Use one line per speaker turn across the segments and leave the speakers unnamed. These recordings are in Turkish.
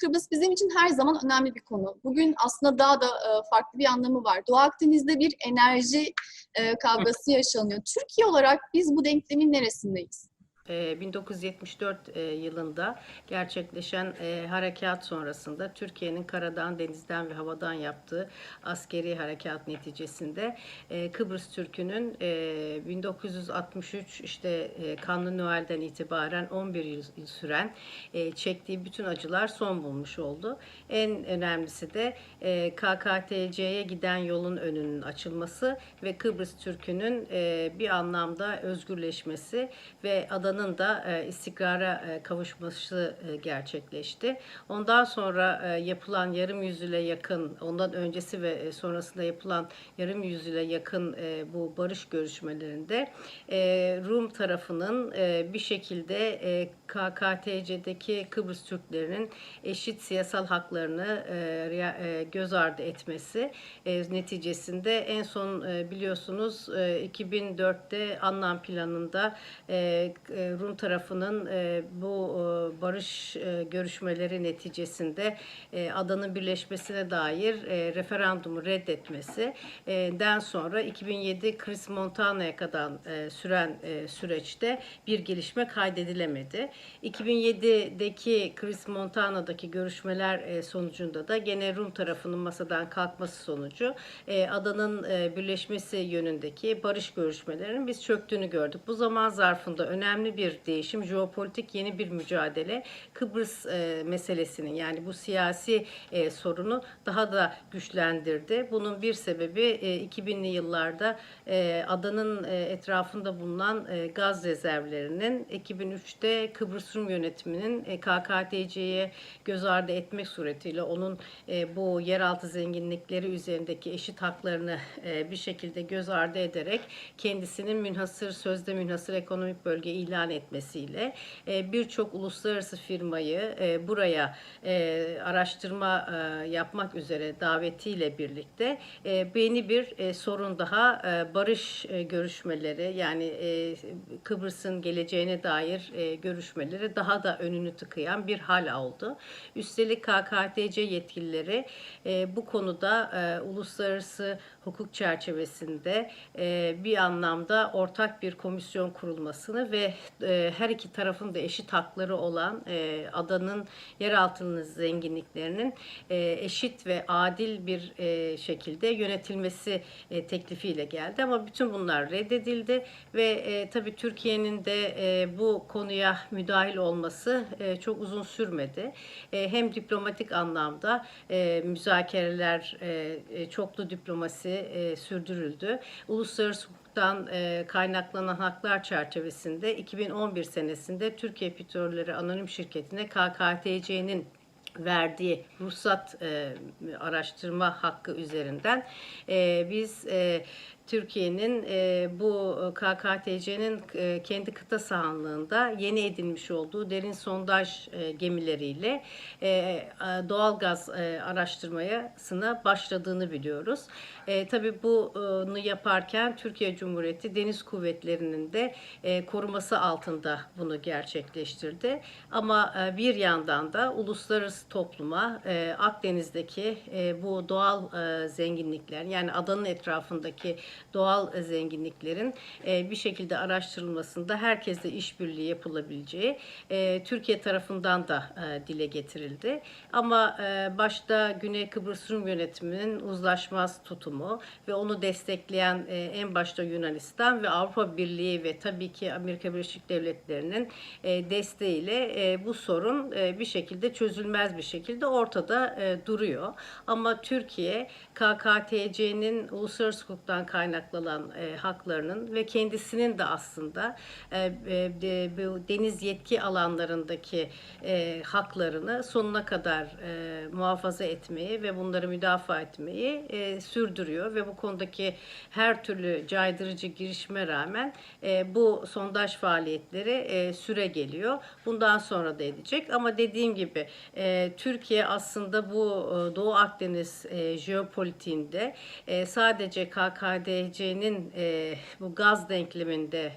Kıbrıs bizim için her zaman önemli bir konu. Bugün aslında daha da e, farklı bir anlamı var. Doğu Akdeniz'de bir enerji e, kavgası yaşanıyor. Türkiye olarak biz bu denklemin neresindeyiz?
Ee, 1974 e, yılında gerçekleşen e, harekat sonrasında Türkiye'nin karadan, denizden ve havadan yaptığı askeri harekat neticesinde e, Kıbrıs Türk'ünün e, 1963 işte e, Kanlı Noel'den itibaren 11 yıl süren e, çektiği bütün acılar son bulmuş oldu. En önemlisi de e, KKTC'ye giden yolun önünün açılması ve Kıbrıs Türk'ünün e, bir anlamda özgürleşmesi ve adanın da e, istikrara e, kavuşması e, gerçekleşti. Ondan sonra yapılan yarım yüzyıla yakın, ondan öncesi ve sonrasında yapılan yarım yüzyıla yakın bu barış görüşmelerinde Rum tarafının bir şekilde KKTC'deki Kıbrıs Türklerinin eşit siyasal haklarını göz ardı etmesi neticesinde en son biliyorsunuz e, 2004'te Annan planında e, Rum tarafının e, bu e, barış e, görüşmeleri neticesinde e, adanın birleşmesine dair e, referandumu reddetmesi e, den sonra 2007 Chris Montana'ya kadar e, süren e, süreçte bir gelişme kaydedilemedi. 2007'deki Chris Montana'daki görüşmeler e, sonucunda da gene Rum tarafının masadan kalkması sonucu e, adanın e, birleşmesi yönündeki barış görüşmelerinin biz çöktüğünü gördük. Bu zaman zarfında önemli bir değişim, jeopolitik yeni bir mücadele Kıbrıs e, meselesinin yani bu siyasi e, sorunu daha da güçlendirdi. Bunun bir sebebi e, 2000'li yıllarda e, adanın e, etrafında bulunan e, gaz rezervlerinin 2003'te Kıbrıs Rum yönetiminin e, KKTC'ye göz ardı etmek suretiyle onun e, bu yeraltı zenginlikleri üzerindeki eşit haklarını e, bir şekilde göz ardı ederek kendisinin münhasır sözde münhasır ekonomik bölge ilan etmesiyle e, birçok uluslararası firmayı e, buraya e, araştırma yapmak üzere davetiyle birlikte e, yeni bir sorun daha barış görüşmeleri yani Kıbrıs'ın geleceğine dair görüşmeleri daha da önünü tıkayan bir hal oldu. Üstelik KKTC yetkilileri bu konuda uluslararası hukuk çerçevesinde bir anlamda ortak bir komisyon kurulmasını ve e, her iki tarafın da eşit hakları olan e, adanın yeraltının zenginliklerinin e, eşit ve adil bir şekilde yönetilmesi teklifiyle geldi ama bütün bunlar reddedildi ve e, tabii Türkiye'nin de bu konuya müdahil olması çok uzun sürmedi. Hem diplomatik anlamda müzakereler, çoklu diplomasi sürdürüldü. Uluslararası hukuktan e, kaynaklanan haklar çerçevesinde 2011 senesinde Türkiye Petrolleri Anonim Şirketi'ne KKTC'nin verdiği ruhsat e, araştırma hakkı üzerinden e, biz e, Türkiye'nin e, bu KKTC'nin e, kendi kıta sahanlığında yeni edinmiş olduğu derin sondaj e, gemileriyle e, doğalgaz e, araştırmasına başladığını biliyoruz. E, tabii bunu yaparken Türkiye Cumhuriyeti Deniz Kuvvetleri'nin de e, koruması altında bunu gerçekleştirdi. Ama e, bir yandan da uluslararası topluma e, Akdeniz'deki e, bu doğal e, zenginlikler yani adanın etrafındaki doğal zenginliklerin e, bir şekilde araştırılmasında herkesle işbirliği yapılabileceği e, Türkiye tarafından da e, dile getirildi. Ama e, başta Güney Kıbrıs Rum yönetiminin uzlaşmaz tutumu ve onu destekleyen e, en başta Yunanistan ve Avrupa Birliği ve tabii ki Amerika Birleşik Devletleri'nin e, desteğiyle e, bu sorun e, bir şekilde çözülmez bir şekilde ortada e, duruyor. Ama Türkiye KKTC'nin uluslararası hukuktan kaynaklanan e, haklarının ve kendisinin de aslında e, e, bu deniz yetki alanlarındaki e, haklarını sonuna kadar e, muhafaza etmeyi ve bunları müdafaa etmeyi e, sürdürüyor ve bu konudaki her türlü caydırıcı girişime rağmen e, bu sondaj faaliyetleri e, süre geliyor. Bundan sonra da edecek ama dediğim gibi e, Türkiye aslında bu e, Doğu Akdeniz e, jeopolitiğinde e, sadece KKD KKTC'nin e, bu gaz denkleminde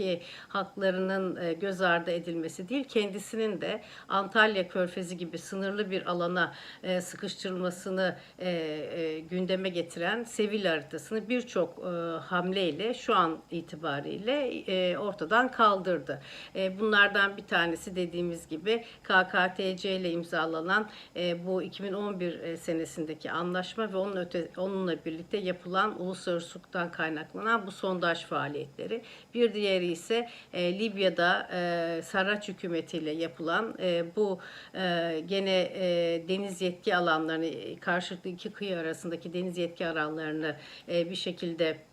e, haklarının e, göz ardı edilmesi değil, kendisinin de Antalya Körfezi gibi sınırlı bir alana e, sıkıştırılmasını e, e, gündeme getiren Sevil haritasını birçok e, hamleyle şu an itibariyle e, ortadan kaldırdı. E, bunlardan bir tanesi dediğimiz gibi KKTC ile imzalanan e, bu 2011 e, senesindeki anlaşma ve onun öte, onunla birlikte yapılan uluslararası hukuktan kaynaklanan bu sondaj faaliyetleri. Bir diğeri ise e, Libya'da e, Sarraç hükümetiyle yapılan e, bu e, gene e, deniz yetki alanlarını karşılıklı iki kıyı arasındaki deniz yetki alanlarını e, bir şekilde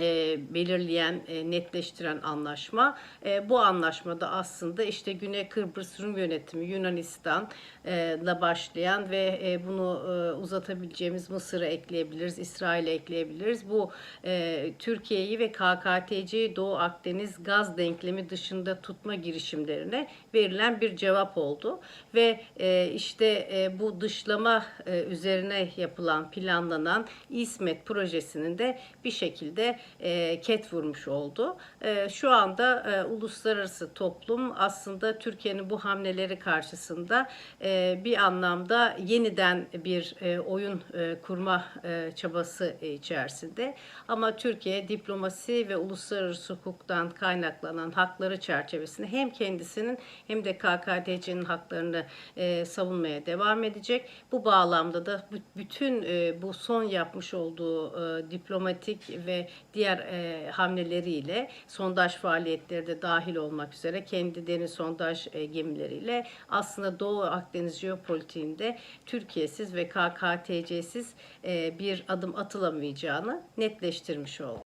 e, belirleyen, e, netleştiren anlaşma. E, bu anlaşmada aslında işte Güney Kıbrıs Rum yönetimi Yunanistan'la başlayan ve e, bunu e, uzatabileceğimiz Mısır'ı ekleyebiliriz, İsrail'i ekleyebiliriz. Bu e, Türkiye'yi ve KKTC'yi Doğu Akdeniz gaz denklemi dışında tutma girişimlerine verilen bir cevap oldu. Ve e, işte e, bu dışlama e, üzerine yapılan, planlanan İSMET projesinin de bir şekilde e, ket vurmuş oldu. E, şu anda e, uluslararası toplum aslında Türkiye'nin bu hamleleri karşısında e, bir anlamda yeniden bir e, oyun e, kurma e, çabası içerisinde. Ama Türkiye diplomasi ve uluslararası hukuktan kaynaklanan hakları çerçevesinde hem kendisinin hem de KKTC'nin haklarını e, savunmaya devam edecek. Bu bağlamda da bütün e, bu son yapmış olduğu e, diplomatik ve diğer e, hamleleriyle sondaj faaliyetleri de dahil olmak üzere kendi deniz sondaj e, gemileriyle aslında Doğu Akdeniz jeopolitiğinde Türkiye'siz ve KKTC'siz e, bir adım atılamayacağını netleştirmiş oldu.